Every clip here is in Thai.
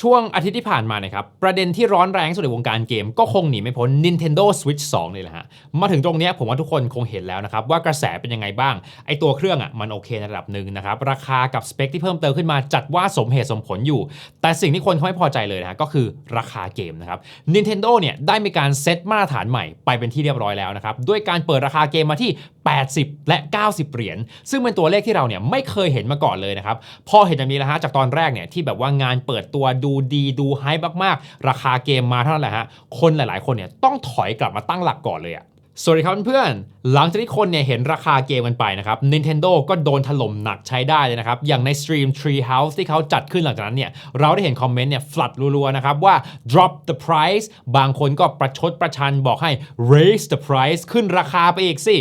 ช่วงอาทิตย์ที่ผ่านมานะครับ ประเด็นที่ร้อนแรงสุดในวงการเกมก็คงหนีไม่พ้น Nintendo Switch 2นี่แหละฮะ มาถึงตรงนี้ผมว่าทุกคนคงเห็นแล้วนะครับ ว่ากระแสเป็นยังไงบ้าง ไอตัวเครื่องอะมันโอเคในระดับหนึ่งนะครับ ราคากับสเปคที่เพิ่มเติมขึ้นมาจัดว่าสมเหตุสมผลอยู่ แต่สิ่งที่คนเขาไม่พอใจเลยนะฮะก็คือราคาเกมนะครับ Nintendo เนี่ยได้มีการเซตมาตรฐานใหม่ไปเป็นที่เรียบร้อยแล้วนะครับด้วยการเปิดราคาเกมมาที่ 80 และ 90 เหรียญซึ่งเป็นตัวเลขที่เราเนี่ยไม่เคยเห็นมาก่อนเลยนะครับพอเห็นแบบนี้แล้วฮะจากตอนแรกเนี่ยที่แบบว่างานเปิดตัวดูดีดูไฮมากๆ ราคาเกมมาเท่านั้นแหละฮะ คนหลายๆ คนเนี่ยต้องถอยกลับมาตั้งหลักก่อนเลยอะสวัสดีครับเพื่อนหลังจากที่คนเนี่ยเห็นราคาเกมกันไปนะครับ Nintendo ก็โดนถล่มหนักใช้ได้เลยนะครับ อย่างในสตรีม Treehouse ที่เขาจัดขึ้นหลังจากนั้นเนี่ยเราได้เห็นคอมเมนต์เนี่ยฟลัดรัวๆนะครับว่า drop the price บางคนก็ประชดประชันบอกให้ raise the price ขึ้นราคาไปอีกสิ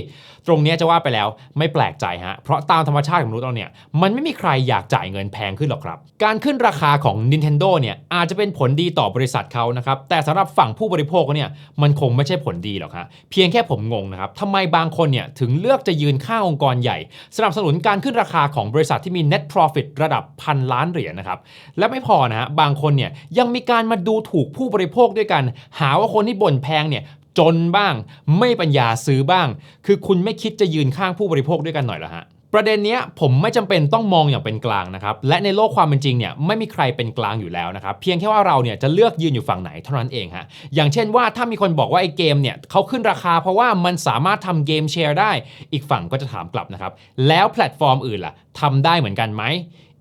ตรงนี้จะว่าไปแล้วไม่แปลกใจฮะ เพราะตามธรรมชาติของมนุษย์เราเนี่ย มันไม่มีใครอยากจ่ายเงินแพงขึ้นหรอกครับ การขึ้นราคาของ Nintendo เนี่ยอาจจะเป็นผลดีต่อบริษัทเขานะครับ แต่สำหรับฝั่งผู้บริโภคเนี่ยมันคงไม่ใช่ผลดีหรอกฮะ เพียงแค่ผมงงนะครับทำไมบางคนเนี่ยถึงเลือกจะยืนข้างองค์กรใหญ่ สนับสนุนการขึ้นราคาของบริษัทที่มี net profit ระดับพันล้านเหรียญนะครับ และไม่พอนะฮะบางคนเนี่ยยังมีการมาดูถูกผู้บริโภคด้วยกัน หาว่าคนที่บ่นแพงเนี่ย จนบ้าง ไม่ปัญญาซื้อบ้าง คือคุณไม่คิดจะยืนข้างผู้บริโภคด้วยกันหน่อยหรอฮะประเด็นเนี้ยผมไม่จำเป็นต้องมองอย่างเป็นกลางนะครับ และในโลกความเป็นจริงเนี่ยไม่มีใครเป็นกลางอยู่แล้วนะครับ เพียงแค่ว่าเราเนี่ยจะเลือกยืนอยู่ฝั่งไหนเท่านั้นเองฮะอย่างเช่นว่าถ้ามีคนบอกว่าไอ้เกมเนี่ยเขาขึ้นราคาเพราะว่ามันสามารถทำเกมแชร์ได้ อีกฝั่งก็จะถามกลับนะครับ แล้วแพลตฟอร์มอื่นล่ะทำได้เหมือนกันไหม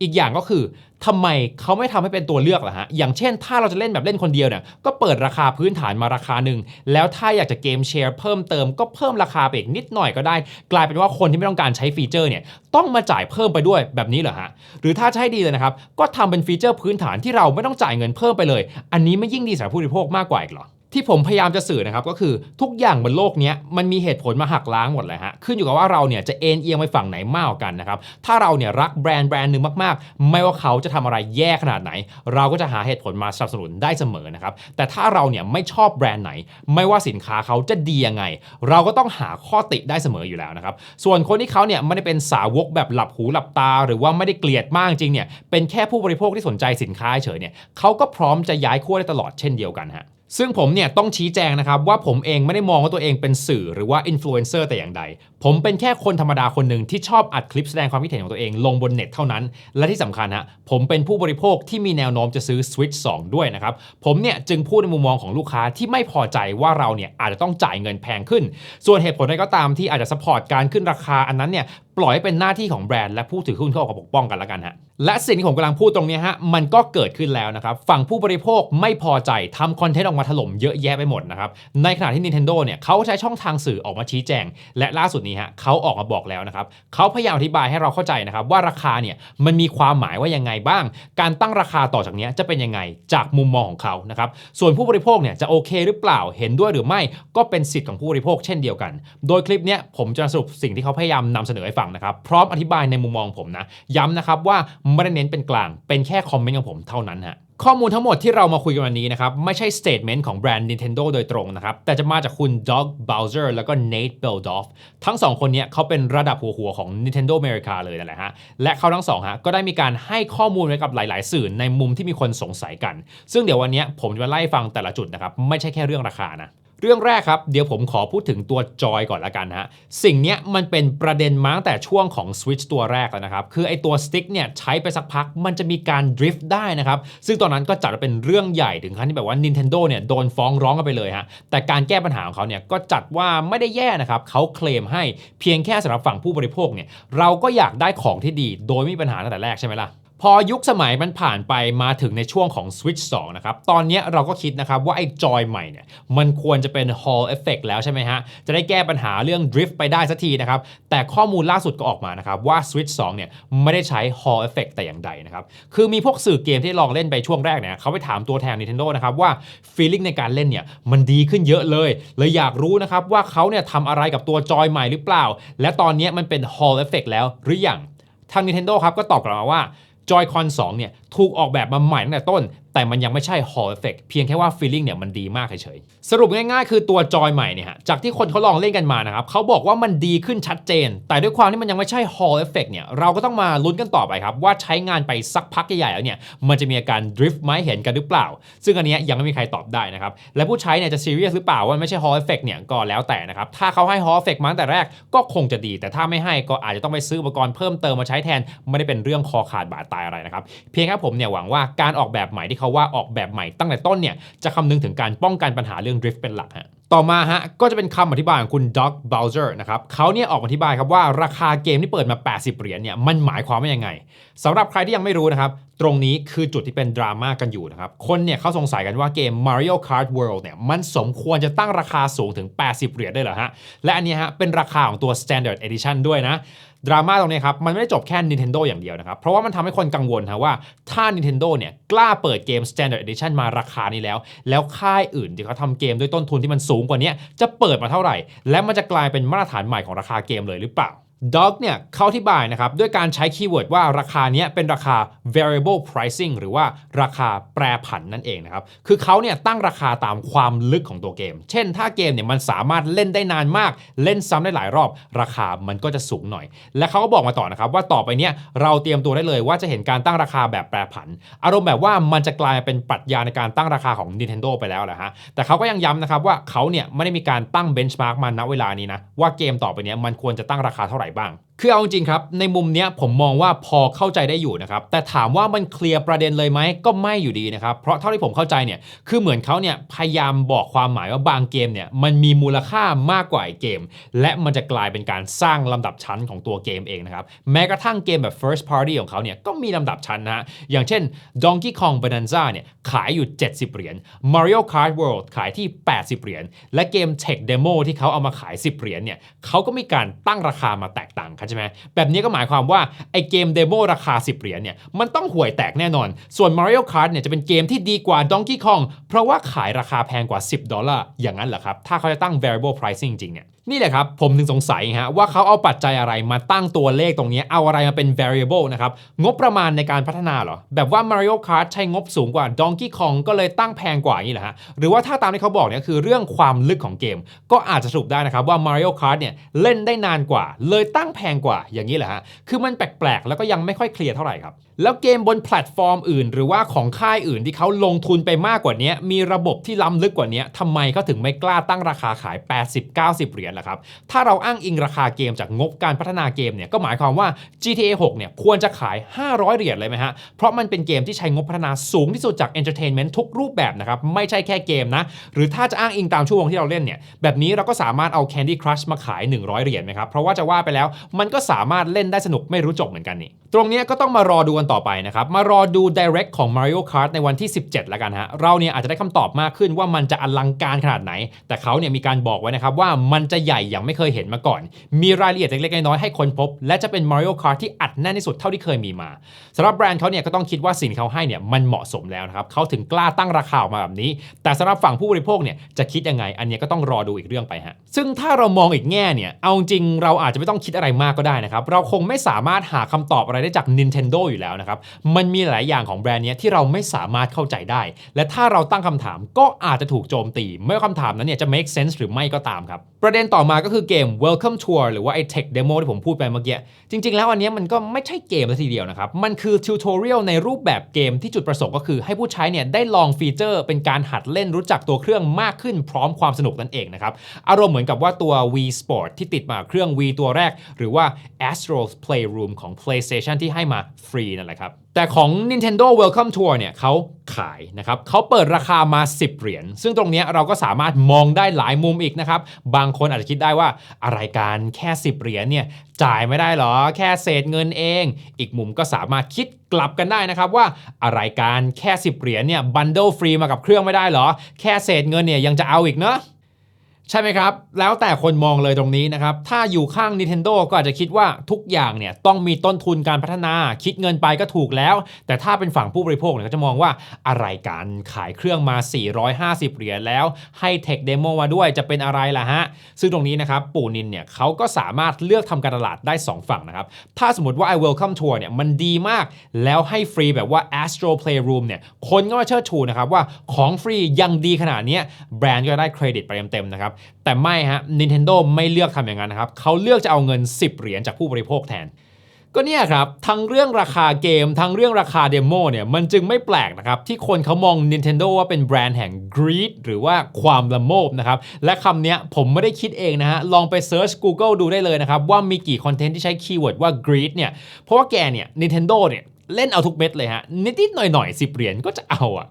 อีกอย่างก็คือทำไมเขาไม่ทำให้เป็นตัวเลือกล่ะฮะ อย่างเช่น ถ้าเราจะเล่นแบบเล่นคนเดียวเนี่ย ก็เปิดราคาพื้นฐานมาราคาหนึ่ง แล้วถ้าอยากจะเกมแชร์เพิ่มเติมก็เพิ่มราคาไปอีกนิดหน่อยก็ได้ กลายเป็นว่าคนที่ไม่ต้องการใช้ฟีเจอร์เนี่ย ต้องมาจ่ายเพิ่มไปด้วยแบบนี้เหรอฮะ หรือถ้าจะให้ดีเลยนะครับ ก็ทำเป็นฟีเจอร์พื้นฐานที่เราไม่ต้องจ่ายเงินเพิ่มไปเลย อันนี้ไม่ยิ่งดีสำหรับผู้บริโภคมากกว่าอีกหรอ ที่ผมพยายามจะสื่อนะครับก็คือทุกอย่างบนโลกนี้มันมีเหตุผลมาหักล้างหมดเลยฮะขึ้นอยู่กับว่าเราเนี่ยจะเอ็นเอียงไปฝั่งไหนมากกว่ากันนะครับถ้าเราเนี่ยรักแบรนด์แบรนด์หนึ่งมากๆ ไม่ว่าเขาจะทำอะไรแย่ขนาดไหน เราก็จะหาเหตุผลมาสนับสนุนได้เสมอนะครับแต่ถ้าเราเนี่ยไม่ชอบแบรนด์ไหน ไม่ว่าสินค้าเขาจะดียังไง เราก็ต้องหาข้อติได้เสมออยู่แล้วนะครับส่วนคนที่เขาเนี่ยไม่ได้เป็นสาวกแบบหลับหูหลับตา หรือว่าไม่ได้เกลียดมากจริงเนี่ยเป็นแค่ผู้บริโภคที่สนใจสินค้าเฉยเนี่ยเขาก็พร้อมจะย้ายขั้วได้ตลอดเช่นเดียวกันฮะ ซึ่งผมเนี่ยต้องชี้แจงนะครับว่าผมเองไม่ได้มองว่าตัวเองเป็นสื่อหรือว่าอินฟลูเอนเซอร์แต่อย่างใด ผมเป็นแค่คนธรรมดาคนหนึ่งที่ชอบอัดคลิปแสดงความคิดเห็นของตัวเองลงบนเน็ตเท่านั้น และที่สำคัญฮะผมเป็นผู้บริโภคที่มีแนวโน้มจะซื้อ Switch 2 ด้วยนะครับ ผมเนี่ยจึงพูดในมุมมองของลูกค้าที่ไม่พอใจว่าเราเนี่ยอาจจะต้องจ่ายเงินแพงขึ้น ส่วนเหตุผลใดก็ตามที่อาจจะสปอร์ตการขึ้นราคาอันนั้นเนี่ย ปล่อยให้เป็นหน้าที่ของแบรนด์และผู้ถือหุ้นเขาออกมาปกป้องกันล้วกันฮะและสิ่งที่ผมกำลังพูดตรงนี้ฮะมันก็เกิดขึ้นแล้วนะครับฝั่งผู้บริโภคไม่พอใจทำคอนเทนต์ออกมาถล่มเยอะแยะไปหมดนะครับในขณะที่ Nintendo เนี่ยเขาใช้ช่องทางสื่อออกมาชี้แจง และล่าสุดนี้ฮะเขาออกมาบอกแล้วนะครับเขาพยายามอธิบายให้เราเข้าใจนะครับว่าราคาเนี่ยมันมีความหมายว่ายังไงบ้าง การตั้งราคาต่อจากนี้จะเป็นยังไงจากมุมมองของเขานะครับส่วนผู้บริโภคเนี่ยจะโอเคหรือเปล่าเห็นด้วยหรือไม่ก็เป็นสิทธิ์ของผู้บริโภคเช่นเดียวกัน โดยคลิปเนี้ยผมจะสรุปสิ่งที่เขาพยายามนำเสนอให้ฟังนะครับ พร้อมอธิบายในมุมมองผมนะ ย้ำนะครับว่าไม่ได้เน้นเป็นกลาง เป็นแค่คอมเมนต์ของผมเท่านั้นฮะข้อมูลทั้งหมดที่เรามาคุยกันวันนี้นะครับ ไม่ใช่ statement ของแบรนด์ Nintendo โดยตรงนะครับ แต่จะมาจากคุณ Doug Bowser แล้วก็ Nate Beldoff ทั้งสองคนเนี้เขาเป็นระดับหัวหัวของ Nintendo America เลยนั่นแหละฮะ และเขาทั้งสองฮะก็ได้มีการให้ข้อมูลไว้กับหลาย ๆ สื่อในมุมที่มีคนสงสัยกัน ซึ่งเดี๋ยววันนี้ผมจะมาไล่ฟังแต่ละจุดนะครับ ไม่ใช่แค่เรื่องราคานะ เรื่องแรกครับ เดี๋ยวผมขอพูดถึงตัวจอยก่อนละกันฮะ สิ่งนี้มันเป็นประเด็นมาตั้งแต่ช่วงของ Switch ตัวแรกแล้วนะครับ คือไอตัวสติ๊กเนี่ยใช้ไปสักพักมันจะมีการดริฟต์ได้นะครับ ซึ่งตอนนั้นก็จัดว่าเป็นเรื่องใหญ่ถึงขั้นที่แบบว่า Nintendo เนี่ยโดนฟ้องร้องกันไปเลยฮะ แต่การแก้ปัญหาของเขาเนี่ยก็จัดว่าไม่ได้แย่นะครับเขาเคลมให้เพียงแค่สำหรับฝั่งผู้บริโภคเนี่ยเราก็อยากได้ของที่ดี โดยไม่มีปัญหาตั้งแต่แรกใช่ไหมล่ะ พอยุคสมัยมันผ่านไปมาถึงในช่วงของ Switch 2 นะครับ ตอนนี้เราก็คิดนะครับว่าไอ้จอยใหม่เนี่ยมันควรจะเป็น Hall Effect แล้วใช่ไหมฮะ จะได้แก้ปัญหาเรื่อง Drift ไปได้สักทีนะครับ แต่ข้อมูลล่าสุดก็ออกมานะครับว่า Switch 2 เนี่ยไม่ได้ใช้ Hall Effect แต่อย่างใดนะครับ คือมีพวกสื่อเกมที่ลองเล่นไปช่วงแรกเนี่ยเขาไปถามตัวแทน Nintendo นะครับว่า feeling ในการเล่นเนี่ยมันดีขึ้นเยอะเลย เลยอยากรู้นะครับว่าเขาเนี่ยทำอะไรกับตัวจอยใหม่หรือเปล่า และตอนนี้มันเป็น Hall Effect แล้วหรือยังทาง Nintendo ครับก็ตอบกลับมาว่า Joy-Con 2 เนี่ยถูกออกแบบมาใหม่ตั้งแต่ต้น แต่มันยังไม่ใช่ Hall Effect เพียงแค่ว่า feeling เนี่ยมันดีมากเฉยๆ สรุปง่ายๆ คือตัวจอยใหม่เนี่ยฮะ จากที่คนเขาลองเล่นกันมานะครับเขาบอกว่ามันดีขึ้นชัดเจน แต่ด้วยความที่มันยังไม่ใช่ Hall Effect เนี่ย เราก็ต้องมาลุ้นกันต่อไปครับ ว่าใช้งานไปสักพักใหญ่ๆแล้วเนี่ย มันจะมีอาการดริฟต์ไหมเห็นกันหรือเปล่า ซึ่งอันนี้ยังไม่มีใครตอบได้นะครับ และผู้ใช้เนี่ยจะ serious หรือเปล่าว่าไม่ใช่ Hall Effect เนี่ยก็แล้วแต่นะครับ ถ้าเขาให้ Hall Effect มาตั้งแต่แรกก็คงจะดี แต่ถ้าไม่ให้ก็อาจจะต้องไปซื้ออุปกรณ์เพิ่มเติมมาใช้แทน ไม่ได้เป็นเรื่องคอขาดบาดตายอะไรนะครับ เพียงแค่ผมเนี่ยหวังว่าการออกแบบใหม่ที่เขาว่าออกแบบใหม่ตั้งแต่ต้นเนี่ยจะคำนึงถึงการป้องกันปัญหาเรื่องดริฟต์เป็นหลักฮะ ต่อมาฮะก็จะเป็นคำอธิบายของคุณ Doug Bowser นะครับเขาเนี่ยออกมาอธิบายครับว่าราคาเกมที่เปิดมา 80 เหรียญเนี่ยมันหมายความว่ายังไงสำหรับใครที่ยังไม่รู้นะครับ ตรงนี้คือจุดที่เป็นดราม่ากันอยู่นะครับ คนเนี่ยเขาสงสัยกันว่าเกม Mario Kart World เนี่ยมันสมควรจะตั้งราคาสูงถึง 80 เหรียญได้เหรอฮะ และอันนี้ฮะเป็นราคาของตัว Standard Edition ด้วยนะดราม่าตรงนี้ครับ มันไม่ได้จบแค่ Nintendo อย่างเดียวนะครับ เพราะว่ามันทำให้คนกังวลฮะว่าถ้า Nintendo เนี่ยกล้าเปิดเกม Standard Edition มาราคานี้แล้ว แล้วค่ายอื่นที่เขาทำเกมด้วยต้นทุนที่มันสูงกว่านี้จะเปิดมาเท่าไหร่ และมันจะกลายเป็นมาตรฐานใหม่ของราคาเกมเลยหรือเปล่า ด็อกเนี่ยเขาอธิบายนะครับด้วยการใช้คีย์เวิร์ดว่าราคาเนี้ยเป็นราคา variable pricing หรือว่าราคาแปรผันนั่นเองนะครับ คือเขาเนี่ยตั้งราคาตามความลึกของตัวเกม เช่นถ้าเกมเนี่ยมันสามารถเล่นได้นานมาก เล่นซ้ำได้หลายรอบ ราคามันก็จะสูงหน่อย และเขาก็บอกมาต่อนะครับว่าต่อไปเนี้ยเราเตรียมตัวได้เลยว่าจะเห็นการตั้งราคาแบบแปรผัน อารมณ์แบบว่ามันจะกลายเป็นปรัชญาในการตั้งราคาของ Nintendo ไปแล้วแหละฮะ แต่เขาก็ยังย้ำนะครับว่าเขาเนี่ยไม่ได้มีการตั้งเบนช์มาร์กมาณเวลานี้นะว่าเกมต่อไปเนี้ยมันควรจะตั้งราคาเท่าไหร่บ้าง คือเอาจริงครับ ในมุมเนี้ยผมมองว่าพอเข้าใจได้อยู่นะครับ แต่ถามว่ามันเคลียร์ประเด็นเลยไหมก็ไม่อยู่ดีนะครับ เพราะเท่าที่ผมเข้าใจเนี่ยคือเหมือนเขาเนี่ยพยายามบอกความหมายว่าบางเกมเนี่ยมันมีมูลค่ามากกว่าไอเกม และมันจะกลายเป็นการสร้างลำดับชั้นของตัวเกมเองนะครับ แม้กระทั่งเกมแบบ first party ของเขาเนี่ยก็มีลำดับชั้นนะฮะอย่างเช่น Donkey Kong Bonanza เนี่ยขายอยู่ 70 เหรียญ Mario Kart World ขายที่ 80 เหรียญและเกม Tech Demo ที่เขาเอามาขาย 10 เหรียญเนี่ยเขาก็มีการตั้งราคามาแตกต่างกันใช่ไหมแบบนี้ก็หมายความว่าไอเกมเดโมราคา 10 เหรียญเนี่ยมันต้องห่วยแตกแน่นอน ส่วน Mario Kart เนี่ยจะเป็นเกมที่ดีกว่า Donkey Kong เพราะว่าขายราคาแพงกว่า 10 ดอลลาร์อย่างนั้นเหรอครับ ถ้าเขาจะตั้ง variable pricing จริงเนี่ย นี่แหละครับ ผมถึงสงสัยฮะว่าเขาเอาปัจจัยอะไรมาตั้งตัวเลขตรงนี้ เอาอะไรมาเป็น variable นะครับ งบประมาณในการพัฒนาเหรอ แบบว่า Mario Kart ใช้งบสูงกว่า Donkey Kong ก็เลยตั้งแพงกว่างนี้เหรอฮะ หรือว่าถ้าตามที่เขาบอกเนี่ยคือเรื่องความลึกของเกม ก็อาจจะสรุปได้นะครับว่า Mario Kart เนี่ยเล่นได้นานกว่า เลยตั้งแพงกว่าอย่างนี้เหรอฮะคือมันแปลกๆ แล้วก็ยังไม่ค่อยเคลียร์เท่าไหร่ครับแล้วเกมบนแพลตฟอร์มอื่น หรือว่าของค่ายอื่นที่เขาลงทุนไปมากกว่านี้มีระบบที่ล้ำลึกกว่านี้ทำไมเขาถึงไม่กล้าตั้งราคาขาย 80-90 เหรียญล่ะครับ ถ้าเราอ้างอิงราคาเกมจากงบการพัฒนาเกมเนี่ยก็หมายความว่า GTA 6เนี่ยควรจะขาย 500 เหรียญเลยไหมฮะ เพราะมันเป็นเกมที่ใช้งบพัฒนาสูงที่สุดจาก Entertainment ทุกรูปแบบนะครับไม่ใช่แค่เกมนะ หรือถ้าจะอ้างอิงตามชั่วโมงที่เราเล่นเนี่ยแบบนี้เราก็สามารถเอา Candy Crush มาขาย 100 เหรียญไหมครับเพราะว่าจะว่าไปแล้วมันก็สามารถเล่นได้สนุกไม่รู้จบเหมือนกันนี่ตรงนี้ก็ต้องมารอดูกันต่อไปนะครับมารอดู Direct ของ Mario Kart ในวันที่ 17 แล้วกันฮะเราเนี่ยอาจจะได้คำตอบมากขึ้นว่ามันจะอลังการขนาดไหน แต่เขาเนี่ยมีการบอกไว้นะครับว่ามันจะใหญ่อย่างไม่เคยเห็นมาก่อน มีรายละเอียดเล็กๆน้อยๆให้คนพบ และจะเป็น Mario Kart ที่อัดแน่นที่สุดเท่าที่เคยมีมาสำหรับแบรนด์เขาเนี่ยก็ต้องคิดว่าสิ่งเขาให้เนี่ยมันเหมาะสมแล้วนะครับเขาถึงกล้าตั้งราคาออกมาแบบนี้ แต่สำหรับฝั่งผู้บริโภคเนี่ยจะคิดยังไง อันเนี้ยก็ต้องรอดูอีกเรื่องไปฮะซึ่งถ้าเรามองอีกแง่เนี่ยเอาจริงเราอาจจะไม่ต้องคิดอะไรมากก็ได้นะครับเราคงไม่สามารถหาคำตอบอะไรได้จาก Nintendo อยู่แล้วนะครับมันมีหลายอย่างของแบรนด์เนี้ยที่เราไม่สามารถเข้าใจได้ และถ้าเราตั้งคำถามก็อาจจะถูกโจมตีไม่ว่าคำถามนั้นเนี่ยจะ make sense หรือไม่ก็ตามครับประเด็นต่อมาก็คือเกม Welcome Tour หรือว่าไอ้ Tech Demo ที่ผมพูดไปเมื่อกี้ จริง ๆ แล้วอันนี้มันก็ไม่ใช่เกมซะทีเดียวนะครับ มันคือ tutorial ในรูปแบบเกมที่จุดประสงค์ก็คือให้ผู้ใช้เนี่ยได้ลองฟีเจอร์เป็นการหัดเล่นรู้จักตัวเครื่องมากขึ้นพร้อมความสนุกนั่นเองนะครับ อารมณ์เหมือนกับว่าตัว Wii Sport ที่ติดมาเครื่อง Wii ตัวแรก หรือว่า Astro's Playroom ของ PlayStation ที่ให้มาฟรีนั่นแหละครับ แต่ของ Nintendo Welcome Tour เนี่ยเขาขายนะครับเขาเปิดราคามา 10 เหรียญ ซึ่งตรงนี้เราก็สามารถมองได้หลายมุมอีกนะครับ บางคนอาจจะคิดได้ว่าอะไรการแค่ 10 เหรียญเนี่ยจ่ายไม่ได้หรอ แค่เศษเงินเอง อีกมุมก็สามารถคิดกลับกันได้นะครับว่าอะไรการแค่ 10 เหรียญเนี่ยบันเดิลฟรีมากับเครื่องไม่ได้หรอ แค่เศษเงินเนี่ยยังจะเอาอีกเนาะ ใช่ไหมครับ แล้วแต่คนมองเลยตรงนี้นะครับ ถ้าอยู่ข้าง Nintendo ก็อาจจะคิดว่าทุกอย่างเนี่ยต้องมีต้นทุนการพัฒนาคิดเงินไปก็ถูกแล้ว แต่ถ้าเป็นฝั่งผู้บริโภคเนี่ยก็จะมองว่าอะไรกันขายเครื่องมา 450 เหรียญแล้ว ให้เทคเดโมมาด้วยจะเป็นอะไรล่ะฮะ ซึ่งตรงนี้นะครับ ปู่นินเนี่ยเขาก็สามารถเลือกทำการตลาดได้ 2 ฝั่งนะครับ ถ้าสมมติว่า I Welcome Tour เนี่ยมันดีมาก แล้วให้ฟรีแบบว่า Astro Playroom เนี่ยคนก็มาเชิดชูนะครับว่าของฟรียังดีขนาดนี้แบรนด์ก็ได้เครดิตไปเต็มๆนะครับแต่ไม่ฮะ Nintendo ไม่เลือกทำอย่างนั้นนะครับเขาเลือกจะเอาเงิน 10 เหรียญจากผู้บริโภคแทน ก็เนี่ยครับ ทั้งเรื่องราคาเกม ทั้งเรื่องราคาเดโมเนี่ยมันจึงไม่แปลกนะครับ ที่คนเขามอง Nintendo ว่าเป็นแบรนด์แห่ง greed หรือว่าความละโมบนะครับ และคำเนี้ยผมไม่ได้คิดเองนะฮะ ลองไป search Google ดูได้เลยนะครับ ว่ามีกี่คอนเทนต์ที่ใช้คีย์เวิร์ดว่า greed เนี่ยเพราะว่าแกเนี่ย Nintendo เนี่ยเล่นเอาทุกเม็ดเลยฮะนิดๆหน่อยๆ10เหรียญก็จะเอาอะ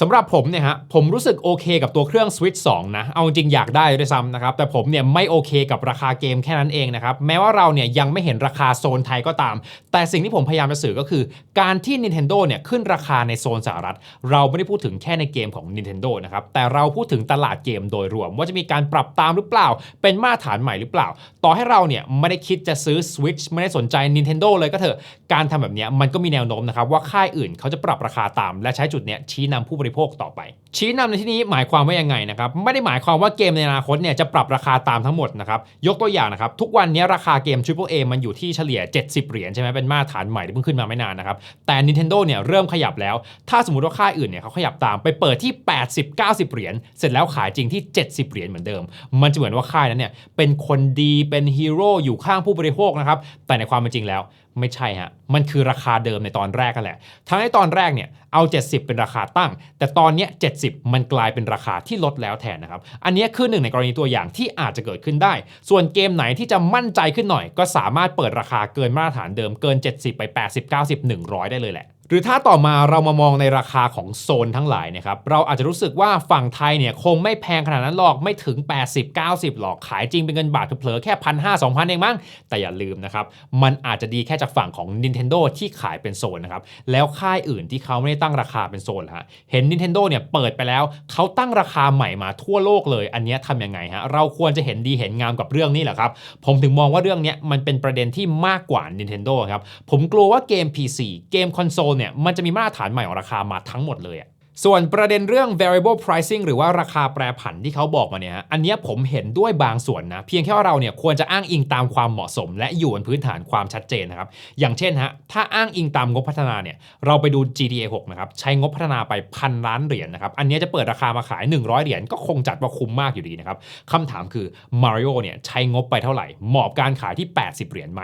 สำหรับผมเนี่ยฮะผมรู้สึกโอเคกับตัวเครื่อง Switch 2 นะ เอาจริงอยากได้ด้วยซ้ำนะครับ แต่ผมเนี่ยไม่โอเคกับราคาเกมแค่นั้นเองนะครับ แม้ว่าเราเนี่ยยังไม่เห็นราคาโซนไทยก็ตาม แต่สิ่งที่ผมพยายามจะสื่อก็คือ การที่ Nintendo เนี่ยขึ้นราคาในโซนสหรัฐ เราไม่ได้พูดถึงแค่ในเกมของ Nintendo นะครับ แต่เราพูดถึงตลาดเกมโดยรวม ว่าจะมีการปรับตามหรือเปล่า เป็นมาตรฐานใหม่หรือเปล่า ต่อให้เราเนี่ยไม่ได้คิดจะซื้อ Switch ไม่ได้สนใจ Nintendo เลยก็เถอะการทำแบบเนี้ยมันก็มีแนวโน้มนะครับว่าค่ายอื่นเขาจะปรับราคาตาม และใช้จุดเนี้ยชี้นำผู้บริโภคต่อไป ชี้นำในที่นี้หมายความว่ายังไงนะครับไม่ได้หมายความว่าเกมในอนาคตเนี่ยจะปรับราคาตามทั้งหมดนะครับยกตัวอย่างนะครับทุกวันนี้ราคาเกม Triple A มันอยู่ที่เฉลี่ย 70 เหรียญใช่ไหมเป็นมาตรฐานใหม่ที่เพิ่งขึ้นมาไม่นานนะครับแต่ Nintendo เนี่ยเริ่มขยับแล้ว ถ้าสมมติว่าค่ายอื่นเนี่ยเขาขยับตามไปเปิดที่ 80 90 เหรียญเสร็จแล้วขายจริงที่ 70 เหรียญเหมือนเดิม มันจะเหมือนว่าค่ายนั้นเนี่ยเป็นคนดีเป็นฮีโร่อยู่ข้างผู้บริโภคนะครับแต่ในความเป็นจริงแล้ว ไม่ใช่ฮะ มันคือราคาเดิมในตอนแรกกันแหละ ทั้งในตอนแรกเนี่ย เอา 70 เป็นราคาตั้ง แต่ตอนนี้70 มันกลายเป็นราคาที่ลดแล้วแทนนะครับ อันนี้คือหนึ่งในกรณีตัวอย่างที่อาจจะเกิดขึ้นได้ ส่วนเกมไหนที่จะมั่นใจขึ้นหน่อย ก็สามารถเปิดราคาเกินมาตรฐานเดิมเกิน 70 ไป 80 90 100 ได้เลยแหละ หรือถ้าต่อมาเรามามองในราคาของโซนทั้งหลายนะครับเราอาจจะรู้สึกว่าฝั่งไทยเนี่ยคงไม่แพงขนาดนั้นหรอกไม่ถึง 80 90 หรอกขายจริงเป็นเงินบาทเผลอแค่พันห้าสองพันเองมั้งแต่อย่าลืมนะครับมันอาจจะดีแค่จากฝั่งของ Nintendo ที่ขายเป็นโซนนะครับแล้วค่ายอื่นที่เขาไม่ได้ตั้งราคาเป็นโซนฮะเห็น Nintendo เนี่ยเปิดไปแล้วเขาตั้งราคาใหม่มาทั่วโลกเลย อันนี้ทำยังไงฮะเราควรจะเห็นดีเห็นงามกับเรื่องนี้แหละครับผมถึงมองว่าเรื่องเนี้ยมันเป็นประเด็นที่มากกว่า Nintendo ครับผมกลัวว่าเกม PC เกมคอนโซลเนี่ยมันจะมีมาตรฐานใหม่ของราคามาทั้งหมดเลยอะ ส่วนประเด็นเรื่อง variable pricing หรือว่าราคาแปรผันที่เขาบอกมาเนี่ยฮะอันนี้ผมเห็นด้วยบางส่วนนะ เพียงแค่ว่าเราเนี่ยควรจะอ้างอิงตามความเหมาะสม และอยู่บนพื้นฐานความชัดเจนนะครับ อย่างเช่นฮะ ถ้าอ้างอิงตามงบพัฒนาเนี่ย เราไปดู GTA 6 นะครับ ใช้งบพัฒนาไปพันล้านเหรียญนะครับ อันนี้จะเปิดราคามาขาย 100 เหรียญก็คงจัดว่าคุ้มมากอยู่ดีนะครับคำถามคือ Mario เนี่ยใช้งบไปเท่าไหร่ เหมาะกับการขายที่ 80 เหรียญไหม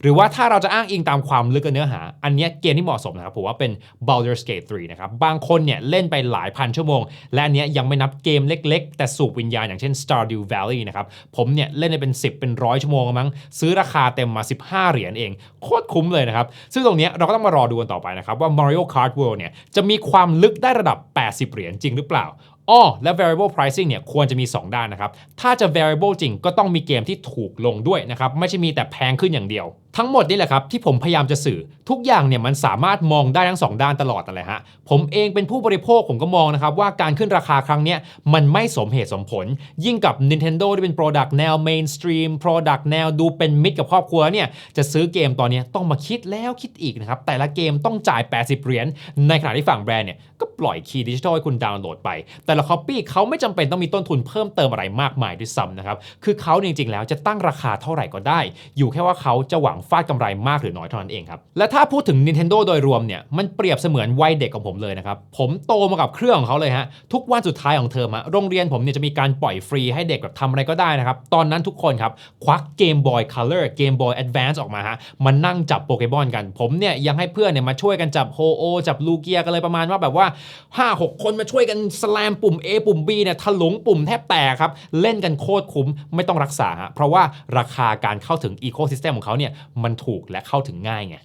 หรือว่าถ้าเราจะอ้างอิงตามความลึกกับเนื้อหา อันนี้เกมที่เหมาะสมนะครับผมว่าเป็น Baldur's Gate 3 นะครับ บางคนเนี่ยเล่นไปหลายพันชั่วโมง และอันเนี้ยยังไม่นับเกมเล็ก ๆ แต่สูบวิญญาณอย่างเช่น Stardew Valley นะครับผมเนี่ยเล่นไปเป็น 10 เป็นร้อยชั่วโมงมั้งซื้อราคาเต็มมา 15 เหรียญเอง โคตรคุ้มเลยนะครับ ซึ่งตรงนี้เราก็ต้องมารอดูกันต่อไปนะครับ ว่า Mario Kart World เนี่ยจะมีความลึกได้ระดับ 80 เหรียญจริงหรือเปล่าอ้อและ variable pricing เนี่ยควรจะมี 2 ด้านนะครับ ถ้าจะ variable จริงก็ต้องมีเกมที่ถูกลงด้วยนะครับ ไม่ใช่มีแต่แพงขึ้นอย่างเดียว ทั้งหมดนี่แหละครับที่ผมพยายามจะสื่อทุกอย่างเนี่ยมันสามารถมองได้ทั้ง 2 ด้านตลอดนั่นแหละฮะผมเองเป็นผู้บริโภคผมก็มองนะครับว่าการขึ้นราคาครั้งเนี้ยมันไม่สมเหตุสมผล ยิ่งกับ Nintendo ที่เป็น Product แนว mainstream Product แนวดูเป็นมิตรกับครอบครัวเนี่ยจะซื้อเกมตอนนี้ต้องมาคิดแล้วคิดอีกนะครับแต่ละเกมต้องจ่าย 80 เหรียญในขณะที่ฝั่งแบรนด์เนี่ยก็ปล่อยคีย์ดิจิทัลให้คุณดาวน์โหลดไป แต่ละ copy เขาไม่จำเป็นต้องมีต้นทุนเพิ่มเติมอะไรมากมายด้วยซ้ำนะครับคือเขาจริงๆแล้วจะตั้งราคาเท่าไหร่ก็ได้ อยู่แค่ว่าเขาจะหวังฟาดกำไรมากหรือน้อยเท่านั้นเองครับ และถ้าพูดถึง Nintendo โดยรวมเนี่ย มันเปรียบเสมือนวัยเด็กของผมเลยนะครับ ผมโตมากับเครื่องของเขาเลยฮะ ทุกวันสุดท้ายของเทอมะโรงเรียนผมเนี่ยจะมีการปล่อยฟรีให้เด็กแบบทำอะไรก็ได้นะครับ ตอนนั้นทุกคนครับ ควัก Game Boy Color Game Boy Advance ออกมาฮะมานั่งจับโปเกมอนกัน ผมเนี่ยยังให้เพื่อนเนี่ยมาช่วยกันจับโฮโอจับลูเกียกันเลยประมาณว่าแบบว่า 5 6 คนมาช่วยกันสแลมปุ่ม A ปุ่ม B เนี่ยถลุงปุ่มแทบแตกครับเล่นกันโคตรคุ้มไม่ต้องรักษา เพราะว่าราคาการเข้าถึงอีโค y ิสเต็มของเขาเนี่ยมันถูกและเข้าถึงง่ายไง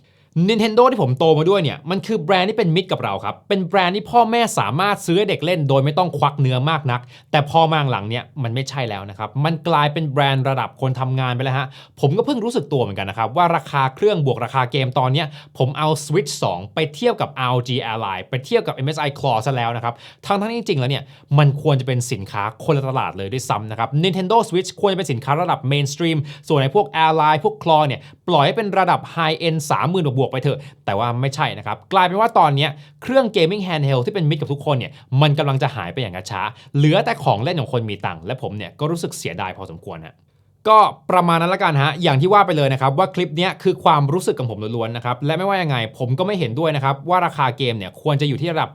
Nintendo ที่ผมโตมาด้วยเนี่ย มันคือแบรนด์ที่เป็นมิตรกับเราครับ เป็นแบรนด์ที่พ่อแม่สามารถซื้อให้เด็กเล่นโดยไม่ต้องควักเนื้อมากนัก แต่พอมาหลังเนี่ยมันไม่ใช่แล้วนะครับ มันกลายเป็นแบรนด์ระดับคนทำงานไปแล้วฮะ ผมก็เพิ่งรู้สึกตัวเหมือนกันนะครับ ว่าราคาเครื่องบวกราคาเกมตอนเนี้ยผมเอา Switch 2 ไปเทียบกับ ROG Ally ไปเทียบกับ MSI Claw ซะแล้วนะครับ ทั้งทั้งจริงๆ แล้วเนี่ยมันควรจะเป็นสินค้าคนละตลาดเลยด้วยซ้ำนะครับ Nintendo Switch ควรจะเป็นสินค้าระดับ mainstream ส่วนในพวก Ally พวก Claw เนี่ยปล่อยให้เป็นระดับ high end 30,000บวกไปเถอะ แต่ว่าไม่ใช่นะครับ กลายเป็นว่าตอนนี้เครื่อง gaming handheld ที่เป็นมิตรกับทุกคนเนี่ยมันกำลังจะหายไปอย่างช้า เหลือแต่ของเล่นของคนมีตังค์และผมเนี่ยก็รู้สึกเสียดายพอสมควรฮะก็ประมาณนั้นละกันฮะ อย่างที่ว่าไปเลยนะครับว่าคลิปเนี้ยคือความรู้สึกของผมล้วนๆนะครับ และไม่ว่ายังไงผมก็ไม่เห็นด้วยนะครับ ว่าราคาเกมเนี่ยควรจะอยู่ที่ระดับ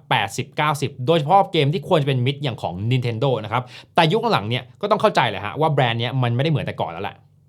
80-90 โดยเฉพาะเกมที่ควรจะเป็นมิตรอย่างของ Nintendo นะครับ แต่ยุคหลังเนี่ยก็ต้องเข้าใจแหละฮะว่าแบรนด์เนี้ยมันไม่ได้เหมือนแต่ก่อนแล้วแหละ